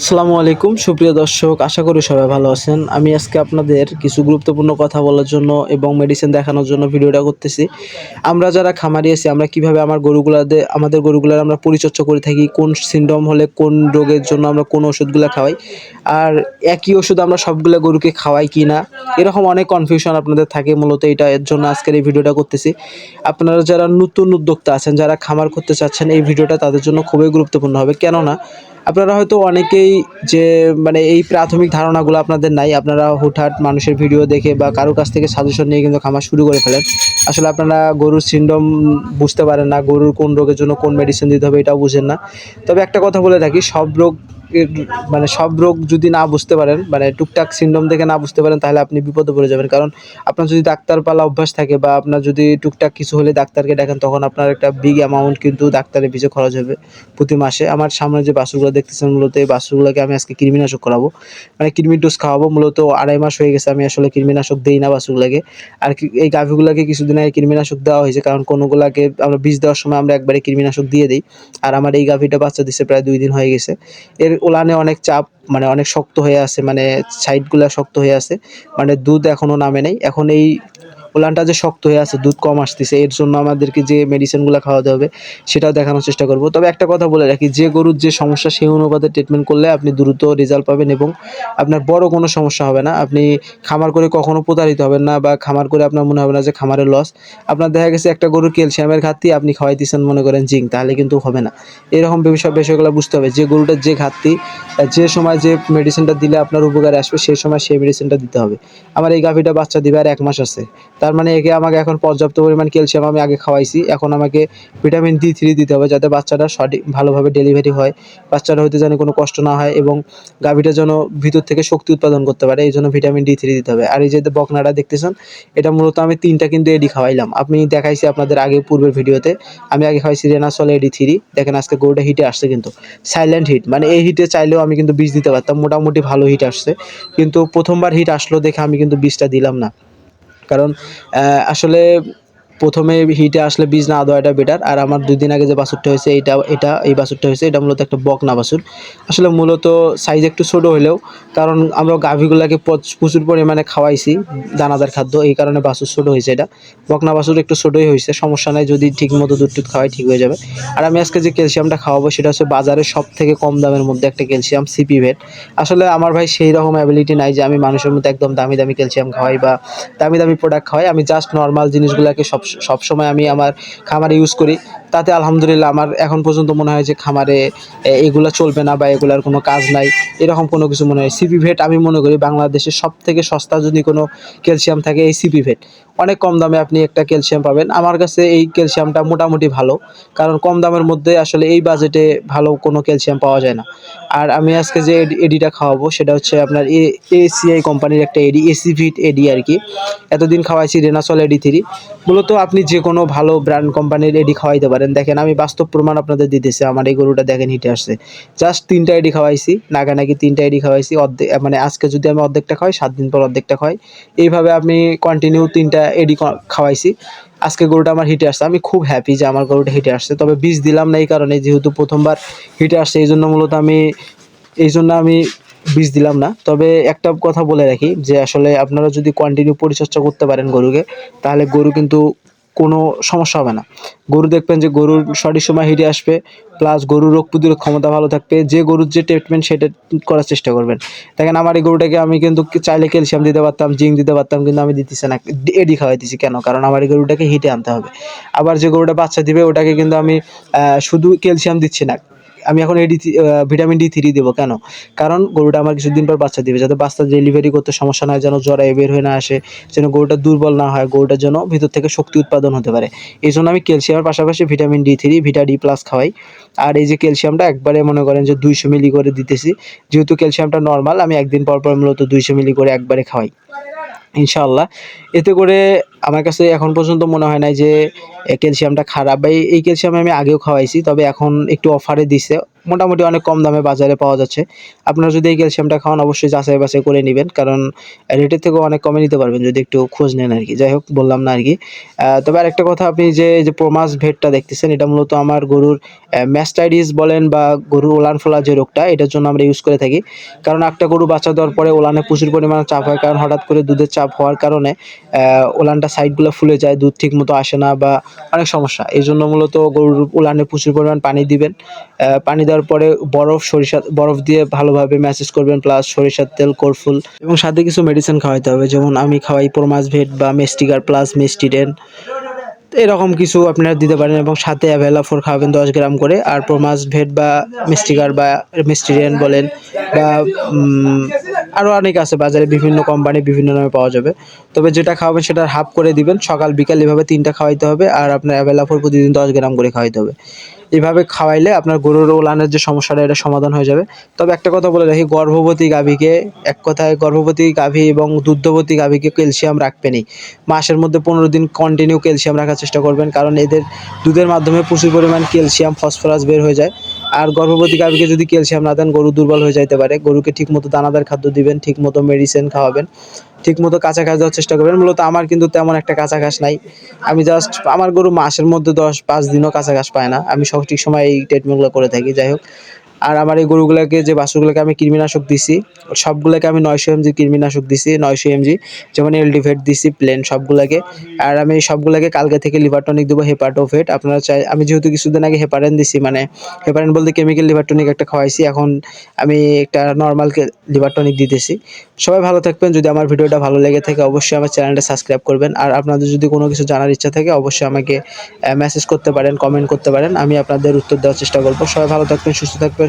আসসালামু আলাইকুম, সুপ্রিয় দর্শক, আশা করি সবাই ভালো আছেন। আমি আজকে আপনাদের কিছু গুরুত্বপূর্ণ কথা বলার জন্য এবং মেডিসিন দেখানোর জন্য ভিডিওটা করতেছি। আমরা যারা খামারি আছি, আমরা কীভাবে আমার গরুগুলাতে, আমাদের গরুগুলার আমরা পরিচর্যা করে থাকি, কোন সিনড্রোম হলে কোন রোগের জন্য আমরা কোন ওষুধগুলো খাওয়াই, আর একই ওষুধ আমরা সবগুলো গরুকে খাওয়াই কি না এরকম অনেক কনফিউশন আপনাদের থাকে, মূলত এটা এর জন্য আজকের এই ভিডিওটা করতেছি। আপনারা যারা নতুন উদ্যোক্তা আছেন, যারা খামার করতে চাচ্ছেন, এই ভিডিওটা তাদের জন্য খুবই গুরুত্বপূর্ণ হবে। কেননা আপনারা হয়তো অনেকেই যে মানে এই প্রাথমিক ধারণাগুলো আপনাদের নাই, আপনারা হুটহাট মানুষের ভিডিও দেখে বা কারও কাছ থেকে সাজেশন নিয়ে কিন্তু খামার শুরু করে ফেলেন। আসলে আপনারা গরুর সিন্ডম বুঝতে পারেন না, গরুর কোন রোগের জন্য কোন মেডিসিন দিতে হবে এটাও বুঝেন না। তবে একটা কথা বলে থাকি সব রোগ মানে সব রোগ যদি না বুঝতে পারেন মানে টুকটাক সিন্ডম দেখে না বুঝতে পারেন, তাহলে আপনি বিপদে পড়ে যাবেন। কারণ আপনার যদি ডাক্তার পালা অভ্যাস থাকে বা আপনার যদি টুকটাক কিছু হলে ডাক্তারকে দেখেন, তখন আপনার একটা বিগ অ্যামাউন্ট কিন্তু ডাক্তারের পিছনে খরচ হবে প্রতি মাসে। আমার সামনে যে বাছুরগুলো দেখতেছেন, মূলত এই বাছুরগুলোকে আমি আজকে কৃমিনাশক করাবো। মানে কৃমির ডোজ খাওয়াবো, মূলত আড়াই মাস হয়ে গেছে, আমি আসলে কৃমিনাশক দিই না বাছুরগুলোকে। আর এই গাভীগুলোকে কিছুদিন আগে কৃমিনাশক দেওয়া হয়েছে, কারণ কোনোগুলাকে আমরা বীজ দেওয়ার সময় আমরা একবারে কৃমিনাশক দিয়ে দিই। আর আমার এই গাভীটা বাচ্চা দিচ্ছে প্রায় দুই দিন হয়ে গেছে। এর ওলানে অনেক চাপ মানে অনেক শক্ত হয়ে আছে মানে সাইডগুলা শক্ত হয়ে আছে মানে দুধ এখনও নামে নাই। এখন এই ওলানটা যে শক্ত হয়ে আছে, দুধ কম আসতেছে, এর জন্য আমাদেরকে যে মেডিসিনগুলো খাওয়াতে হবে, সেটাও দেখানোর চেষ্টা করব। তবে একটা কথা বলে রাখি, যে গরুর যে সমস্যা, সেই অনুপাতে ট্রিটমেন্ট করলে আপনি দ্রুত রেজাল্ট পাবেন এবং আপনার বড় কোনো সমস্যা হবে না। আপনি খামার করে কখনো প্রতারিত হবেন না বা খামার করে আপনার মনে হবে না যে খামারের লস আপনার দেখা গেছে একটা গরুর ক্যালসিয়ামের ঘাটতি, আপনি খাওয়াইতেছেন মনে করেন জিঙ্ক, তাহলে কিন্তু হবে না। এরকম বিষয়, বিষয়গুলো বুঝতে হবে, যে গরুটার যে ঘাটতি, যে সময় যে মেডিসিনটা দিলে আপনার উপকারে আসবে সেই সময় সেই মেডিসিনটা দিতে হবে। আমার এই গাভীটা বাচ্চা দিবে আর এক মাস আছে। তার মানে একে আমাকে এখন পর্যাপ্ত পরিমাণ ক্যালসিয়াম আমি আগে খাওয়াইছি। এখন আমাকে ভিটামিন ডি থ্রি দিতে হবে যাতে বাচ্চাটা সঠিক ভালোভাবে ডেলিভারি হয় বাচ্চাটা হইতে যেন কোনো কষ্ট না হয় এবং গাভীটা যেন ভিতর থেকে শক্তি উৎপাদন করতে পারে এই জন্য ভিটামিন ডি থ্রি দিতে হবে। আর এই যে বকনাটা দেখতেছেন, এটা মূলত আমি তিনটা কিন্তু এডি খাওয়াইলাম। আপনি দেখাইছি আপনাদের আগে পূর্বের ভিডিওতে, আমি আগে খাওয়াইছি রেনাসল এডি থ্রি দেখেন আজকে গরুটা হিটে আসছে কিন্তু সাইলেন্ট হিট মানে এই হিটে চাইলেও আমি কিন্তু বীজ দিতে পারতাম, মোটামুটি ভালো হিট আসছে। কিন্তু প্রথমবার হিট আসলো দেখে আমি কিন্তু বীজটা দিলাম না। কারণ আসলে প্রথমে হিটে আসলে বীজ না দেওয়াটা বেটার আর আমার দুই দিন আগে যে বাছুরটা হয়েছে এটা এটা, এই বাছুরটা হয়েছে, এটা মূলত একটা বকনা বাছুর। আসলে মূলত সাইজ একটু ছোটো হলেও, কারণ আমরা গাভীগুলোকে প্রচ- প্রচুর পরিমাণে খাওয়াইছি দানাদার খাদ্য, এই কারণে বাছুর ছোটো হয়েছে এটা। বকনা বাছুর একটু ছোটোই হয়েছে, সমস্যা নাই, যদি ঠিক মতো দুধ টুধ খাওয়াই ঠিক হয়ে যাবে। আর আমি আজকে যে ক্যালসিয়ামটা খাওয়াবো, সেটা হচ্ছে বাজারে সব থেকে কম দামের মধ্যে একটা ক্যালসিয়াম সিপি ভেট আসলে আমার ভাই সেই রকম অ্যাবিলিটি নাই যে আমি মানুষের মতো একদম দামি দামি ক্যালসিয়াম খাওয়াই বা দামি দামি প্রোডাক্ট খাওয়াই। আমি জাস্ট নর্মাল জিনিসগুলোকে সব সবসময় আমি আমার খামারে ইউজ করি। তাতে আলহামদুলিল্লাহ আমার এখন পর্যন্ত মনে হয় যে খামারে এগুলো চলবে না বা এগুলার কোনো কাজ নাই। এরকম কোনো কিছু মনে হয় সিপি ভেট আমি মনে করি বাংলাদেশের সব থেকে সস্তা যদি কোনো ক্যালসিয়াম থাকে এই সিপি ভেট অনেক কম দামে আপনি একটা ক্যালসিয়াম পাবেন। আমার কাছে এই ক্যালসিয়ামটা মোটামুটি ভালো। কারণ কম দামের মধ্যে আসলে এই বাজেটে ভালো কোনো ক্যালসিয়াম পাওয়া যায় না। আর আমি আজকে যে এডিটা খাওয়াবো সেটা হচ্ছে আপনার এ এসিআই কোম্পানির একটা এডি এসি ফিট এডি আর কি। এতদিন খাওয়াইছি রেনাসল এডি থ্রি। মূলত আপনি যে কোনো ভালো ব্র্যান্ড কোম্পানির এডি খাওয়াইতে পারেন। দেখেন, আমি বাস্তব প্রমাণ আপনাদের দিতেছি। আমার এই গরুটা দেখেন, হিটে আসছে। জাস্ট তিনটা এডি খাওয়াইছি, নাগানাগি তিনটা এডি খাওয়াইছি অর্ধেক মানে আজকে যদি আমি অর্ধেকটা খাওয়াই, সাত দিন পর অর্ধেকটা খাওয়াই। এইভাবে আমি কন্টিনিউ তিনটা এডি খাওয়াইছি। আজকে গরুটা আমার হিটে আসছে। আমি খুব হ্যাপি যে আমার গরুটা হিটে আসছে। তবে বীজ দিলাম না এই কারণে, যেহেতু প্রথমবার হিটে আসছে, এই জন্য মূলত আমি এই জন্য আমি বীজ দিলাম না। তবে একটা কথা বলে রাখি যে, আসলে আপনারা যদি কন্টিনিউ পরিচর্যা করতে পারেন গরুকে, তাহলে গরু কিন্তু কোনো সমস্যা হবে না। গরু দেখবেন যে গরুর সঠিক সময় হিটে আসবে প্লাস গরুর রোগ প্রতিরোধ ক্ষমতা ভালো থাকবে, যে গরুর যে ট্রিটমেন্ট সেটা করার চেষ্টা করবেন। দেখেন আমার এই গরুটাকে আমি কিন্তু চাইলে ক্যালসিয়াম দিতে পারতাম জিঙ্ক দিতে পারতাম, কিন্তু আমি দিতেছি না এডি খাওয়াইতেছি কেন? কারণ আমার এই গরুটাকে হিটে আনতে হবে। আবার যে গরুটা বাচ্চা দিবে, ওটাকে কিন্তু আমি শুধু ক্যালসিয়াম দিচ্ছি না। আমি এখন এডি ভিটামিন ডি থ্রি দেবো। কেন? কারণ গরুটা আমার কিছুদিন পর বাচ্চা দিবে। যাতে বাচ্চা ডেলিভারি করতে সমস্যা না হয়, যেন জ্বরে বের হয়ে না আসে, যেন গরুটা দুর্বল না হয় গরুটার জন্য ভিতর থেকে শক্তি উৎপাদন হতে পারে। এই জন্য আমি ক্যালসিয়ামের পাশাপাশি vitamin D three Vita D plus খাওয়াই। আর এই যে ক্যালসিয়ামটা একবারে মনে করেন যে দুইশো মিলি করে দিতেছি। যেহেতু ক্যালসিয়ামটা নর্মাল আমি একদিন পর পর মূলত দুইশো মিলি করে একবারে খাওয়াই। ইনশাআল্লাহ। এতে করে আমার কাছে এখন পর্যন্ত মনে হয় নাই যে ক্যালসিয়ামটা খারাপ। বা এই- ক্যালসিয়াম আমি আগেও খাওয়াইছি, তবে এখন একটু অফারে দিছে। মোটামুটি অনেক কম দামে বাজারে পাওয়া যাচ্ছে। আপনারা যদি এই ক্যালসিয়ামটা খাওয়ান, অবশ্যই যাচাই বাছাই করে নেবেন, কারণ রেটের থেকেও অনেক কমে নিতে পারবেন যদি একটু খোঁজ নেন আর কি। যাই হোক বললাম না আর কি। তবে আরেকটা কথা আপনি যে যে প্রোমাস ভেটটা দেখতেছেন, এটা মূলত আমার গরুর ম্যাস্টাইডিস বলেন বা গরুর ওলান ফোলা যে রোগটা, এটার জন্য আমরা ইউজ করে থাকি। কারণ একটা গরু বাচ্চা দেওয়ার পরে ওলানে প্রচুর পরিমাণে চাপ হয়, কারণ হঠাৎ করে দুধের চাপ হওয়ার কারণে ওলানটা সাইডগুলো ফুলে যায়, দুধ ঠিক মতো আসে না বা অনেক সমস্যা। এই জন্য মূলত গরুর উলানে প্রচুর পরিমাণ পানি দিবেন। পানি দেওয়ার পরে বরফ, সরিষা, বরফ দিয়ে ভালোভাবে ম্যাসেজ করবেন, প্লাস সরিষার তেল, কোরফুল এবং সাথে কিছু মেডিসিন খাওয়াইতে হবে। যেমন আমি খাওয়াই প্রোমাস ভেট বা মেস্টিকার প্লাস মেস্টিডেন। এরকম কিছু আপনারা দিতে পারেন এবং সাথে অ্যাভেলা ফোর খাওয়াবেন দশ গ্রাম করে। আর প্রোমাস ভেট বা মিস্টিকার বা মিস্টিরিয়ান বলেন বা আরও অনেক আছে বাজারে, বিভিন্ন কোম্পানি বিভিন্ন নামে পাওয়া যাবে। তবে যেটা খাওয়াবেন সেটার হাফ করে দিবেন। সকাল, বিকাল এভাবে তিনটা খাওয়াইতে হবে আর আপনার অ্যাভেলা ফোর প্রতিদিন দশ গ্রাম করে খাওয়াইতে হবে। এভাবে খাওয়াইলে আপনার গরুর ওলানের যে সমস্যাটা, এটা সমাধান হয়ে যাবে। তবে একটা কথা বলে রাখি, গর্ভবতী গাভীকে, এক কথায় গর্ভবতী গাভী এবং দুগ্ধবতী গাভীকে ক্যালসিয়াম রাখবেনই। মাসের মধ্যে পনেরো দিন কন্টিনিউ ক্যালসিয়াম রাখার চেষ্টা করবেন, কারণ এদের দুধের মাধ্যমে প্রচুর পরিমাণ ক্যালসিয়াম, ফসফরাস বের হয়ে যায়। আর গর্ভবতী গাভীকে যদি ক্যালসিয়াম না দেন, গরু দুর্বল হয়ে যাইতে পারে। গরুকে ঠিকমতো দানাদার খাদ্য দিবেন, ঠিকমতো মেডিসিন খাওয়াবেন, ঠিকমতো কাঁচা ঘাস দেওয়ার চেষ্টা করবেন। মূলত আমার কিন্তু তেমন একটা কাঁচা ঘাস নাই। আমি জাস্ট আমার গরু মাসের মধ্যে দশ, পাঁচ দিনও কাঁচা ঘাস পায় না। আমি সঠিক সময় এই ট্রিটমেন্টগুলো করে থাকি। যাই হোক আর আমার এই গরুগুলোকে, যে বাছুরগুলোকে আমি কৃমিনাশক দিছি, সবগুলোকে আমি নয়শো এমজি কৃমিনাশক দিছি, নয়শো এমজি যেমন এলডিভেট দিছি প্লেন সবগুলোকে। আর আমি সবগুলোকে কালকে থেকে লিভার টনিক দেবো হেপাটোফেট আপনারা চাই, আমি যেহেতু কিছুদিন আগে হেপারেন দিছি মানে হেপারেন বলতে কেমিক্যাল লিভার টনিক একটা খাওয়াইছি, এখন আমি একটা নর্মাল লিভার টনিক দিতেছি। সবাই ভালো থাকবেন, যদি আমার ভিডিওটা ভালো লেগে থাকে, অবশ্যই আমার চ্যানেলটা সাবস্ক্রাইব করবেন। আর আপনাদের যদি কোনো কিছু জানার ইচ্ছা থাকে, অবশ্যই আমাকে মেসেজ করতে পারেন কমেন্ট করতে পারেন, আমি আপনাদের উত্তর দেওয়ার চেষ্টা করব। সবাই ভালো থাকবেন, সুস্থ থাকবেন